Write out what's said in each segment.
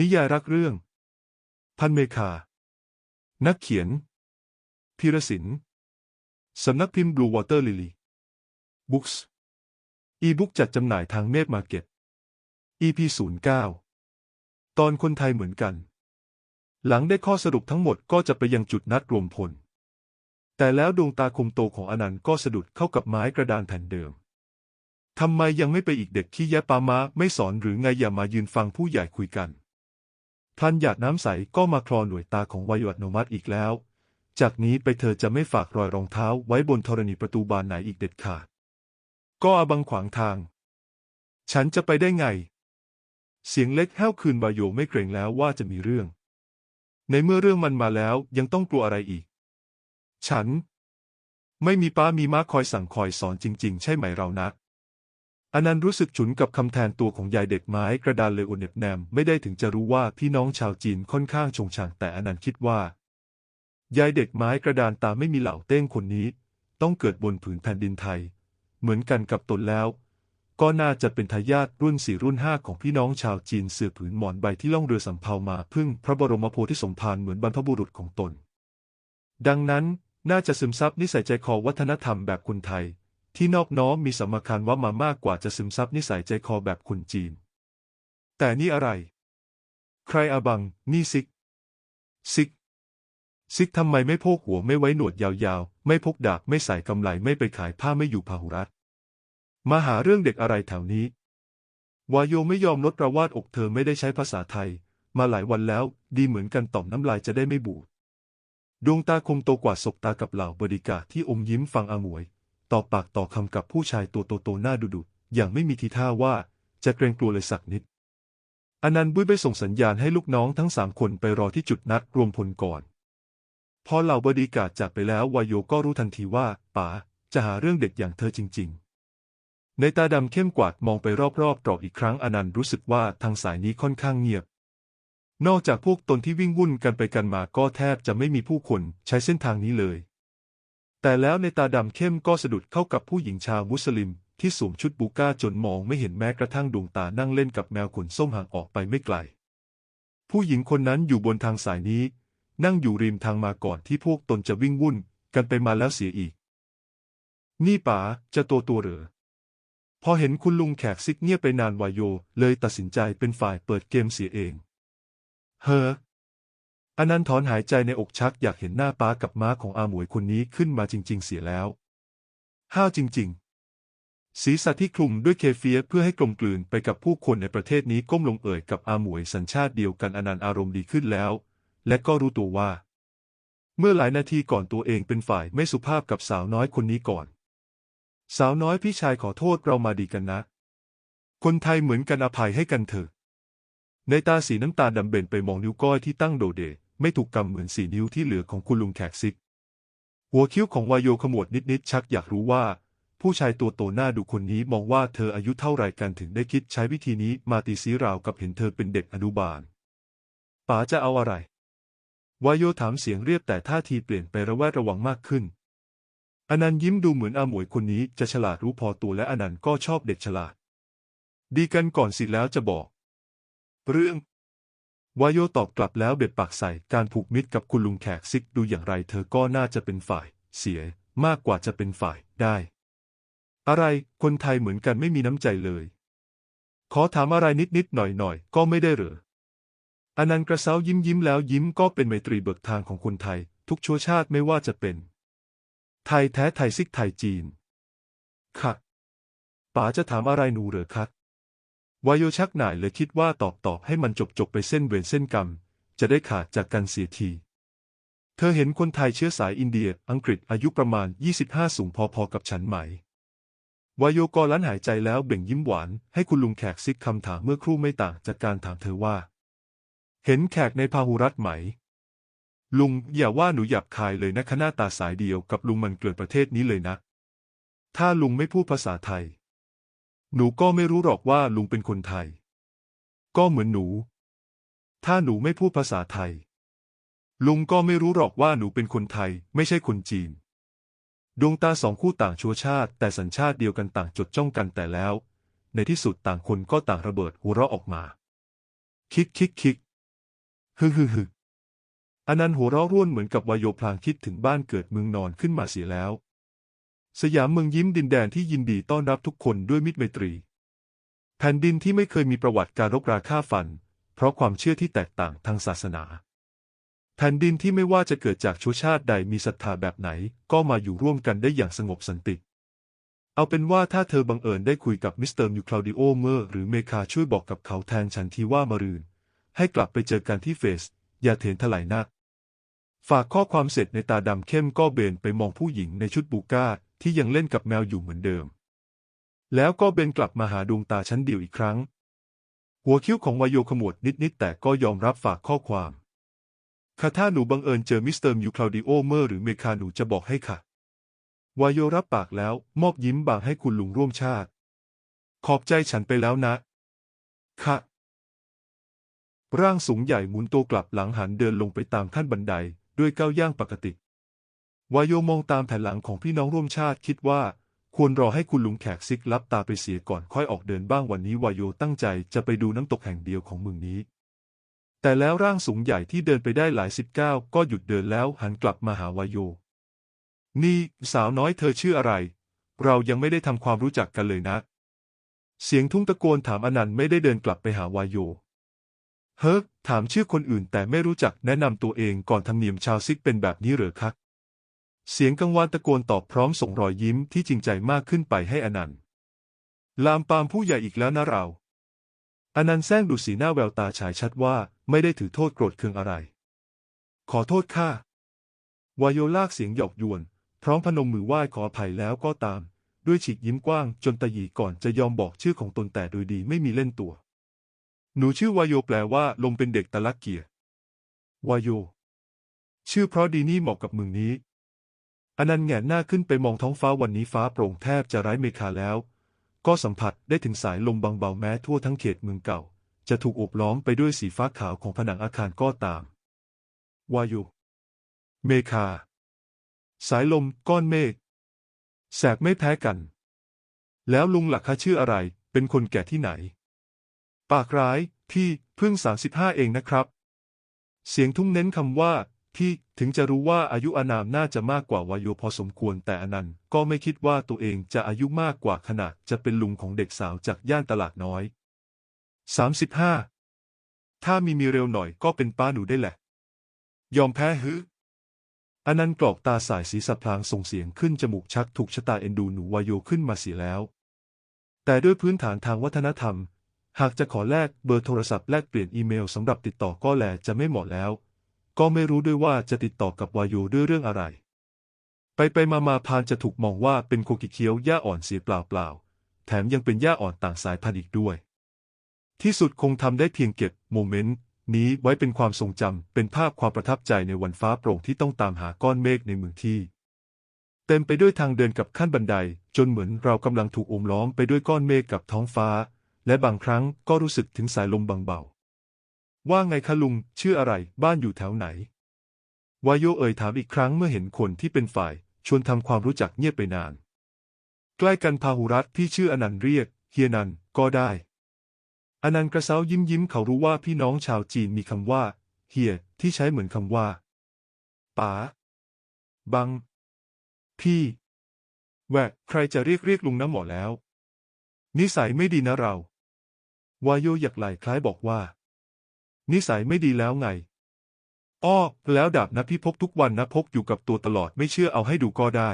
นิยายรักเรื่อง พันเมคา นักเขียน พีรศินท์สำนักพิมพ์ Blue Water Lily Books อีบุ๊กจัดจำหน่ายทางเมธมาเก็ต EP 09 ตอนคนไทยเหมือนกัน หลังได้ข้อสรุปทั้งหมดก็จะไปยังจุดนัดรวมพล แต่แล้วดวงตาคมโตของอนันต์ก็สะดุดเข้ากับไม้กระดานแผ่นเดิมทำไมยังไม่ไปอีกเด็กที่แยะปามาไม่สอนหรือไงอย่ามายืนฟังผู้ใหญ่คุยกัน พันหยาดน้ำใสก็มาคลอหน่วยตาของวายุอัตโนมัติอีกแล้ว จากนี้ไปเธอจะไม่ฝากรอยรองเท้าไว้บนธรณีประตูบานไหนอีกเด็ดขาด ก็อาบังขวางทาง ฉันจะไปได้ไง เสียงเล็กแห้วคืนบายโยไม่เกรงแล้วว่าจะมีเรื่อง ในเมื่อเรื่องมันมาแล้วยังต้องกลัวอะไรอีก ฉัน ไม่มีป้ามีม้าคอยสั่งคอยสอนจริง ๆ ใช่ไหมเรานัก อนันต์รู้สึกฉุนกับคำแทนตัวของยายเด็กไม้กระดานเลยอเน็บแนมไม่ได้ถึงจะรู้ว่าพี่น้องชาวจีนค่อนข้างชงชังแต่อนันต์คิดว่ายายเด็กไม้กระดานตาไม่มีเหล่าเต้งคนนี้ ต้องเกิดบนผืนแผ่นดินไทย เหมือนกันกับตนแล้ว ก็น่าจะเป็นทายาทรุ่นสี่รุ่นห้าของพี่น้องชาวจีนเสือผืนหมอนใบที่ล่องเรือสำเภามาพึ่งพระบรมโพธิสมภารเหมือนบรรพบุรุษของตน ดังนั้นน่าจะซึมซับนิสัยใจคอวัฒนธรรมแบบคนไทย ที่นอบน้อมมีสมการว่ามามากกว่าจะซึมซับนิสัยใจคอแบบคนจีน แต่นี่อะไร ใครอาบัง นี่ซิก ซิก ซิกทำไมไม่โพกหัวไม่ไว้หนวดยาวๆ ไม่พกดาบไม่ใส่กำไลไม่ไปขายผ้าไม่อยู่พาหุรัตมาหาเรื่องเด็กอะไรแถวนี้ วายโยไม่ยอมลดประวาดอกเธอไม่ได้ใช้ภาษาไทย มาหลายวันแล้ว ดีเหมือนกันต่อมน้ำลายจะได้ไม่บูดดวงตาคมโตกว่าศบตากับเหล่าบริกาที่อมยิ้มฟังอาหมวย ต่อปากต่อคำกับผู้ชายตัวโตๆหน้าดุดุๆอย่างไม่มีทีท่าว่าจะเกรงกลัวเลยสักนิดอนันต์บุ้ยไปส่งสัญญาณให้ลูกน้องทั้งสามคนไปรอที่จุดนัดรวมพลก่อน พอเหล่าบริกาจากไปแล้ววายโยก็รู้ทันทีว่าป๋าจะหาเรื่องเด็กอย่างเธอจริง ๆ ในตาดำเข้มกวาดมองไปรอบๆตรอกอีกครั้งอนันต์รู้สึกว่าทางสายนี้ค่อนข้างเงียบ นอกจากพวกตนที่วิ่งวุ่นกันไปกันมาก็แทบจะไม่มีผู้คนใช้เส้นทางนี้เลย แต่แล้วในตาดำเข้มก็สะดุดเข้ากับผู้หญิงชาวมุสลิม ที่สวมชุดบูก้าจนมองไม่เห็นแม้กระทั่งดวงตานั่งเล่นกับแมวขนส้มห่างออกไปไม่ไกล ผู้หญิงคนนั้นอยู่บนทางสายนี้ นั่งอยู่ริมทางมาก่อนที่พวกตนจะวิ่งวุ่น กันไปมาแล้วเสียอีก นี่ป๋าจะตัวตัวหรือพอเห็นคุณลุงแขกซิกเงียบไปนานวายโย เลยตัดสินใจเป็นฝ่ายเปิดเกมเสียเอง เฮ้อ อนันต์ถอนหายใจในอกชักอยากเห็นหน้าป้ากับม้าของอาหมวยคนนี้ขึ้นมาจริง ๆ เสียแล้ว ห้าวจริง ๆ ศีรษะที่คลุมด้วยเคเฟียเพื่อให้กลมกลืนไปกับผู้คนในประเทศนี้ก้มลงเอ่ยกับอาหมวยสัญชาติเดียวกันอนันต์อารมณ์ดีขึ้นแล้ว และก็รู้ตัวว่า เมื่อหลายนาทีก่อนตัวเองเป็นฝ่ายไม่สุภาพกับสาวน้อยคนนี้ก่อน สาวน้อยพี่ชายขอโทษเรามาดีกันนะ คนไทยเหมือนกันอภัยให้กันเถอะ ในตาสีน้ำตาลดำเบนไปมองนิ้วก้อยที่ตั้งโดเด ไม่ถูกกำเหมือนสีนิ้วที่เหลือของคุณลุงแขกซิก หัวคิ้วของวายโยขมวดนิดๆชักอยากรู้ว่า ผู้ชายตัวโตหน้าดูคนนี้มองว่าเธออายุเท่าไรกันถึงได้คิดใช้วิธีนี้มาตีสีราวกับเห็นเธอเป็นเด็กอนุบาลป๋าจะเอาอะไรวายโยถามเสียงเรียบแต่ท่าทีเปลี่ยนไประแวดระวังมากขึ้น อนันต์ยิ้มดูเหมือนอาหมวยคนนี้จะฉลาดรู้พอตัวและอนันต์ก็ชอบเด็กฉลาด ดีกันก่อนสิแล้วจะบอก เรื่องวายโยตอบกลับแล้วเบ็ดปากใส่การผูกมิตรกับคุณลุงแขกซิกดูอย่างไรเธอก็น่าจะเป็นฝ่าย เสียมากกว่าจะเป็นฝ่ายได้ อะไรคนไทยเหมือนกันไม่มีน้ำใจเลย ขอถามอะไรนิดๆหน่อยๆก็ไม่ได้เหรออนันต์กระเซ้ายิ้มยิ้มแล้วยิ้มก็เป็นไมตรีเบิกทางของคนไทย ทุกชั่วชาติไม่ว่าจะเป็น ไทยแท้ไทยซิกไทยจีนค่ะป๋าจะถามอะไรหนูเหรอคะ วายโยชักหน่ายเลยคิดว่าตอบตอบให้มันจบจบไปเส้นเวรเส้นกรรม จะได้ขาดจากกันเสียที เธอเห็นคนไทยเชื้อสายอินเดียอังกฤษอายุประมาณ 25 สูงพอๆกับฉันไหมวายโยกอลันหายใจแล้วเบ่งยิ้มหวาน ให้คุณลุงแขกซิกคำถามเมื่อครู่ไม่ต่างจากการถามเธอว่า เห็นแขกในพาหุรัตไหม ลุงอย่าว่าหนูหยาบคายเลยนะคณะตาสายเดียวกับลุงมันเกลื่อนประเทศนี้เลยนะ ถ้าลุงไม่พูดภาษาไทย หนูก็ไม่รู้หรอกว่าลุงเป็นคนไทย ก็เหมือนหนู ถ้าหนูไม่พูดภาษาไทย ลุงก็ไม่รู้หรอกว่าหนูเป็นคนไทย ไม่ใช่คนจีน ดวงตาสองคู่ต่างชัวชาติ แต่สัญชาติเดียวกันต่างจดจ้องกันแต่แล้ว ในที่สุดต่างคนก็ต่างระเบิดหัวเราะออกมา คิกคิกคิกฮึฮึฮึอนันต์หัวเราะร่วนเหมือนกับวายโยพลางคิดถึงบ้านเกิดเมืองนอนขึ้นมาเสียแล้ว สยามเมืองยิ้มดินแดนที่ยินดีต้อนรับทุกคนด้วยมิตรไมตรี แผ่นดินที่ไม่เคยมีประวัติการรบราฆ่าฟัน เพราะความเชื่อที่แตกต่างทางศาสนา แผ่นดินที่ไม่ว่าจะเกิดจากชนชาติใดมีศรัทธาแบบไหน ก็มาอยู่ร่วมกันได้อย่างสงบสันติ เอาเป็นว่าถ้าเธอบังเอิญได้คุยกับมิสเตอร์มิวคลาดิโอเมอร์หรือเมคาช่วยบอกกับเขาแทนฉันทีว่ามารืน ให้กลับไปเจอกันที่เฟส อย่าเถนถลายนัก ฝากข้อความเสร็จในตาดำเข้มก็เบนไปมองผู้หญิงในชุดบูก้า ที่ยังเล่นกับแมวอยู่เหมือนเดิม แล้วก็เบนกลับมาหาดวงตาชั้นเดียวอีกครั้ง หัวคิ้วของวายโยขมวดนิดๆแต่ก็ยอมรับฝากข้อความค่ะถ้าหนูบังเอิญเจอมิสเตอร์มิวคลาวดิโอเมอร์หรือเมคาหนูจะบอกให้ค่ะวายโยรับปากแล้วมอบยิ้มบางให้คุณลุงร่วมชาติ ขอบใจฉันไปแล้วนะ ค่ะ ร่างสูงใหญ่หมุนตัวกลับหลังหันเดินลงไปตามขั้นบันไดด้วยก้าวย่างปกติ วายโยมองตามแผ่นหลังของพี่น้องร่วมชาติคิดว่า ควรรอให้คุณลุงแขกซิกลับตาไปเสียก่อนค่อยออกเดินบ้างวันนี้วายโยตั้งใจจะไปดูน้ำตกแห่งเดียวของเมืองนี้ แต่แล้วร่างสูงใหญ่ที่เดินไปได้หลายสิบก้าวก็หยุดเดินแล้วหันกลับมาหาวายโย นี่สาวน้อยเธอชื่ออะไร เรายังไม่ได้ทำความรู้จักกันเลยนะ เสียงทุ่งตะโกนถามอนันต์ไม่ได้เดินกลับไปหาวายโยเฮ้ถามชื่อคนอื่นแต่ไม่รู้จักแนะนำตัวเองก่อนธรรมเนียมชาวซิกเป็นแบบนี้เหรอครับ เสียงกังวานตะโกนตอบพร้อมส่งรอยยิ้มที่จริงใจมากขึ้นไปให้อนันต์ ลามปามผู้ใหญ่อีกแล้วนะเรา อนันต์แซงดูสีหน้าแววตาฉายชัดว่าไม่ได้ถือโทษโกรธเคืองอะไร ขอโทษข้าวายโยลากเสียงหยอกยวน พร้อมพนมมือไหว้ขออภัยแล้วก็ตาม ด้วยฉีกยิ้มกว้างจนตะหยีก่อนจะยอมบอกชื่อของตนแต่โดยดีไม่มีเล่นตัว หนูชื่อวายโยแปลว่าลมเป็นเด็กตะลักเกียร์วายโย ชื่อเพราะดีนี่เหมาะกับเมืองนี้ อนันต์แงนหน้าขึ้นไปมองท้องฟ้าวันนี้ฟ้าโปร่งแทบจะไร้เมฆาแล้ว ก็สัมผัสได้ถึงสายลมบางเบาแม้ทั่วทั้งเขตเมืองเก่า จะถูกโอบล้อมไปด้วยสีฟ้าขาวของผนังอาคารก็ตาม วายุ เมฆา สายลม ก้อนเมฆ แสบไม่แพ้กัน แล้วลุงหลักคะชื่ออะไร เป็นคนแก่ที่ไหน ปากร้าย พี่ เพิ่งสามสิบห้าเองนะครับ เสียงทุ่งเน้นคำว่า ที่ถึงจะรู้ว่าอายุอานามน่าจะมากกว่าวายโยพอสมควรแต่อนันต์ก็ไม่คิดว่าตัวเองจะอายุมากกว่าขนาดจะเป็นลุงของเด็กสาวจากย่านตลาดน้อยสามสิบห้าถ้ามีมีเร็วหน่อยก็เป็นป้าหนูได้แหละ ยอมแพ้ฮึอนันต์กรอกตาสายสีสัพลางส่งเสียงขึ้นจมูกชักถูกชะตาเอ็นดูหนูวายโยขึ้นมาเสียแล้ว แต่ด้วยพื้นฐานทางวัฒนธรรม หากจะขอแลกเบอร์โทรศัพท์แลกเปลี่ยนอีเมลสำหรับติดต่อก็แลจะไม่เหมาะแล้ว ก็ไม่รู้ด้วยว่าจะติดต่อกับวายโยด้วยเรื่องอะไร ไปไปมามาพานจะถูกมองว่าเป็นโคกิเคี้ยวหญ้าอ่อนเสียเปล่าเปล่าๆแถมยังเป็นหญ้าอ่อนต่างสายพันธุ์อีกด้วย ที่สุดคงทำได้เพียงเก็บโมเมนต์นี้ไว้เป็นความทรงจำเป็นภาพความประทับใจในวันฟ้าโปร่งที่ต้องตามหาก้อนเมฆในเมืองที่ เต็มไปด้วยทางเดินกับขั้นบันได จนเหมือนเรากำลังถูกโอมล้อมไปด้วยก้อนเมฆกับท้องฟ้า และบางครั้งก็รู้สึกถึงสายลมบางเบา ว่าไงคะลุง ชื่ออะไรบ้านอยู่แถวไหน วายโยเอ่ยถามอีกครั้งเมื่อเห็นคนที่เป็นฝ่าย ชวนทำความรู้จักเงียบไปนาน ใกล้กันพาหุรัตที่ชื่ออนันต์เรียก เฮียนันก็ได้ อนันต์กระเซ้ายิ้มยิ้มเขารู้ว่าพี่น้องชาวจีนมีคำว่า เฮีย ที่ใช้เหมือนคำว่าป๋าบัง พี่ แหวะใครจะเรียกเรียกลุงน้ำหมอแล้ว นิสัยไม่ดีนะเรา วายโยอยากไหลคล้ายบอกว่า นิสัยไม่ดีแล้วไง อ้อ แล้วดาบนะพี่พกทุกวันนะพกอยู่กับตัวตลอดไม่เชื่อเอาให้ดูก็ได้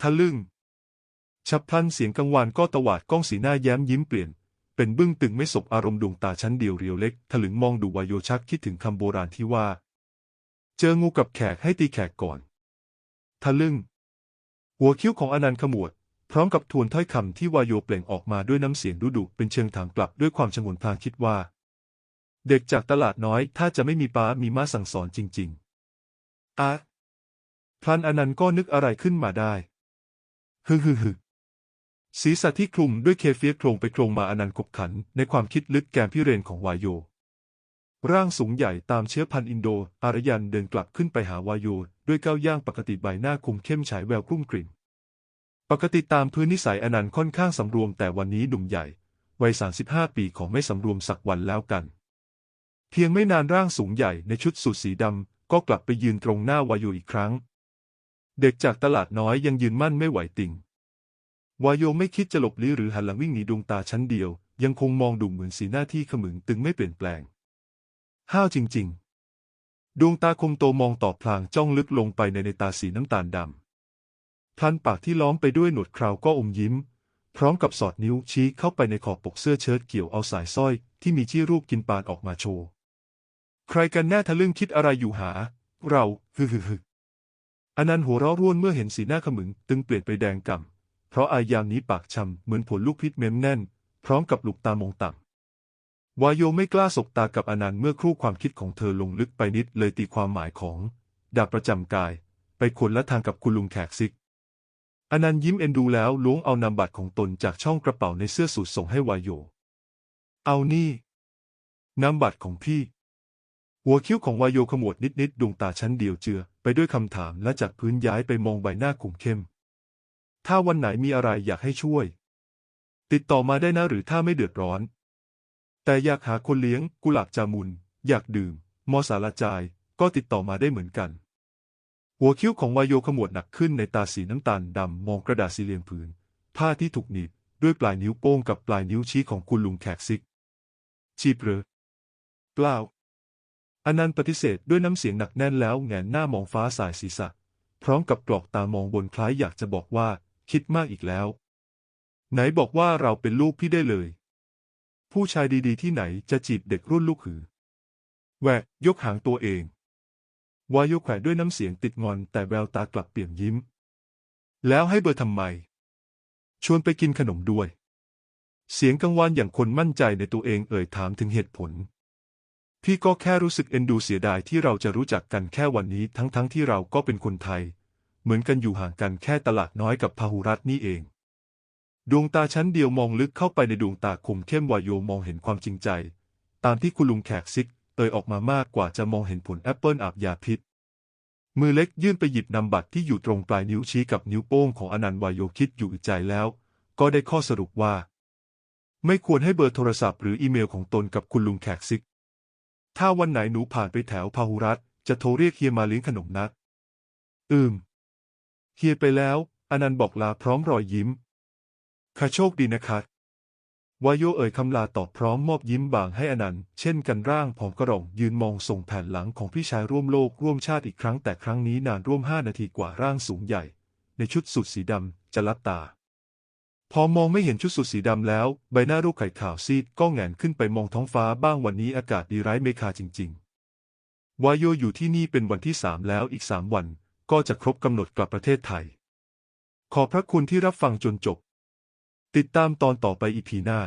ทะลึ่ง ฉับพลันเสียงกังวานก็ตวาดก้องสีหน้าแย้มยิ้มเปลี่ยน เป็นบึ้งตึงไม่สบอารมณ์ดวงตาชั้นเดียวเรียวเล็ก ถลึงมองดูวายโยชักคิดถึงคำโบราณที่ว่า เจองูกับแขกให้ตีแขกก่อน ทะลึ่ง หัวคิ้วของอนันต์ขมวดพร้อมกับทวนถ้อยคำที่วายโยเปล่งออกมาด้วยน้ำเสียงดุดุเป็นเชิงถามกลับด้วยความชงนพลางคิดว่า เด็กจากตลาดน้อย ถ้าจะไม่มีป้ามีมาสั่งสอนจริง ๆอะพลันอนันต์ก็นึกอะไรขึ้นมาได้ฮึฮึฮึศีรษะที่คลุมด้วยเคเฟียโครงไปโครงมาอนันต์ขบขัน ในความคิดลึกแกมพิเรนของวายโย ร่างสูงใหญ่ตามเชื้อพันธุ์อินโด อารยันเดินกลับขึ้นไปหาวายโย ด้วยก้าวย่างปกติใบหน้าคมเข้มฉายแววกลุ้มกลิ่มปกติตามพื้นนิสัยอนันต์ค่อนข้างสำรวมแต่วันนี้หนุ่มใหญ่ วัย 35 ปีของไม่สำรวมสักวันแล้วกัน เพียงไม่นานร่างสูงใหญ่ในชุดสูทสีดำก็กลับไปยืนตรงหน้าวาโยอีกครั้ง เด็กจากตลาดน้อยยังยืนมั่นไม่ไหวติงวายโยไม่คิดจะหลบลี้หรือหันหลังวิ่งหนีดวงตาชั้นเดียว ยังคงมองดูเหมือนสีหน้าที่ขมึงตึงไม่เปลี่ยนแปลง ห้าวจริง ๆ ดวงตาคมโตมองต่อพลางจ้องลึกลงไปในในตาสีน้ำตาลดำพลันปากที่ล้อมไปด้วยหนวดเคราวก็อมยิ้ม พร้อมกับสอดนิ้วชี้เข้าไปในขอบปกเสื้อเชิ้ตเกี่ยวเอาสายสร้อยที่มีที่รูปกินปานออกมาโชว์ ใครกันแน่ทะลึ่งคิดอะไรอยู่หา เราฮึฮึฮึอนันต์หัวเราะร่วนเมื่อเห็นสีหน้าขมึง ตึงเปลี่ยนไปแดงก่ำเพราะอายามนี้ปากชำเหมือนผลลูกพิษเม้มแน่น พร้อมกับลูกตามองต่ำวายโยไม่กล้าสบตากับอนันต์เมื่อครู่ความคิดของเธอลงลึกไปนิดเลยตีความหมายของ ดาบประจำกาย ไปคนละทางกับคุณลุงแขกซิกอนันต์ยิ้มเอ็นดูแล้วล้วงเอานามบัตรของตนจากช่องกระเป๋าในเสื้อสูทส่งให้วายโย เอานี่นามบัตรของพี่ หัวคิ้วของวายโยขมวดนิดๆดวงตาชั้นเดียวเจือ ไปด้วยคำถามและจากพื้นย้ายไปมองใบหน้าขุ่มเข้ม ถ้าวันไหนมีอะไรอยากให้ช่วย ติดต่อมาได้นะหรือถ้าไม่เดือดร้อน แต่อยากหาคนเลี้ยง กุหลาบจามุน อยากดื่ม มอสาลาจาย ก็ติดต่อมาได้เหมือนกัน หัวคิ้วของวายโยขมวดหนักขึ้นในตาสีน้ำตาลดำมองกระดาษสี่เหลี่ยมผืนผ้าที่ถูกหนีบด้วยปลายนิ้วโป้งกับปลายนิ้วชี้ของคุณลุงแขกซิกชีพเหรอเปล่า อนันต์ปฏิเสธด้วยน้ำเสียงหนักแน่นแล้วแงนหน้ามองฟ้าสายศีรษะ พร้อมกับกรอกตามองบนคล้ายอยากจะบอกว่า คิดมากอีกแล้ว ไหนบอกว่าเราเป็นลูกพี่ได้เลย ผู้ชายดีๆ ที่ไหนจะจีบเด็กรุ่นลูกหือ แหวกยกหางตัวเอง วายโยแขวด้วยน้ำเสียงติดงอนแต่แววตากลับเปี่ยมยิ้ม แล้วให้เบอร์ทำไม ชวนไปกินขนมด้วย เสียงกังวานอย่างคนมั่นใจในตัวเองเอ่ยถามถึงเหตุผล พี่ก็แค่รู้สึกเอ็นดูเสียดายที่เราจะรู้จักกันแค่วันนี้ทั้งๆทที่เราก็เป็นคนไทย เหมือนกันอยู่ห่างกันแค่ตลาดน้อยกับพหุรัตน์นี่เอง ดวงตาชั้นเดียวมองลึกเข้าไปในดวงตาคมเข้มวายโยมองเห็นความจริงใจ ตามที่คุณลุงแขกซิกเอ่ยออกมามากกว่าจะมองเห็นผลแอปเปิลอาบยาพิษ มือเล็กยื่นไปหยิบนำบัตรที่อยู่ตรงปลายนิ้วชี้กับนิ้วโป้งของอนันต์วายโยคิดอยู่ใจแล้ว ก็ได้ข้อสรุปว่า ไม่ควรให้เบอร์โทรศัพท์หรืออีเมลของตนกับคุณลุงแขกซิก ถ้าวันไหนหนูผ่านไปแถวพาหุรัตจะโทรเรียกเฮียมาเลี้ยงขนมนะอืม เฮียไปแล้ว อนันต์บอกลาพร้อมรอยยิ้มข้าโชคดีนะครับวายโยเอ่ยคำลาตอบพร้อมมอบยิ้มบางให้อนันต์ เช่นกันร่างผอมกระรองยืนมองส่งแผ่นหลังของพี่ชายร่วมโลกร่วมชาติอีกครั้งแต่ครั้งนี้นานร่วมห้านาทีกว่าร่างสูงใหญ่ ในชุดสุดสีดำจะลับตา พอมองไม่เห็นชุดสุดสีดำแล้ว ใบหน้ารูปไข่ขาวซีดก็แหงนขึ้นไปมองท้องฟ้าบ้างวันนี้อากาศดีไร้เมฆาจริง ๆ วายโยอยู่ที่นี่เป็นวันที่สามแล้วอีกสามวัน ก็จะครบกำหนดกลับประเทศไทย ขอบพระคุณที่รับฟังจนจบ ติดตามตอนต่อไปอีพีหน้า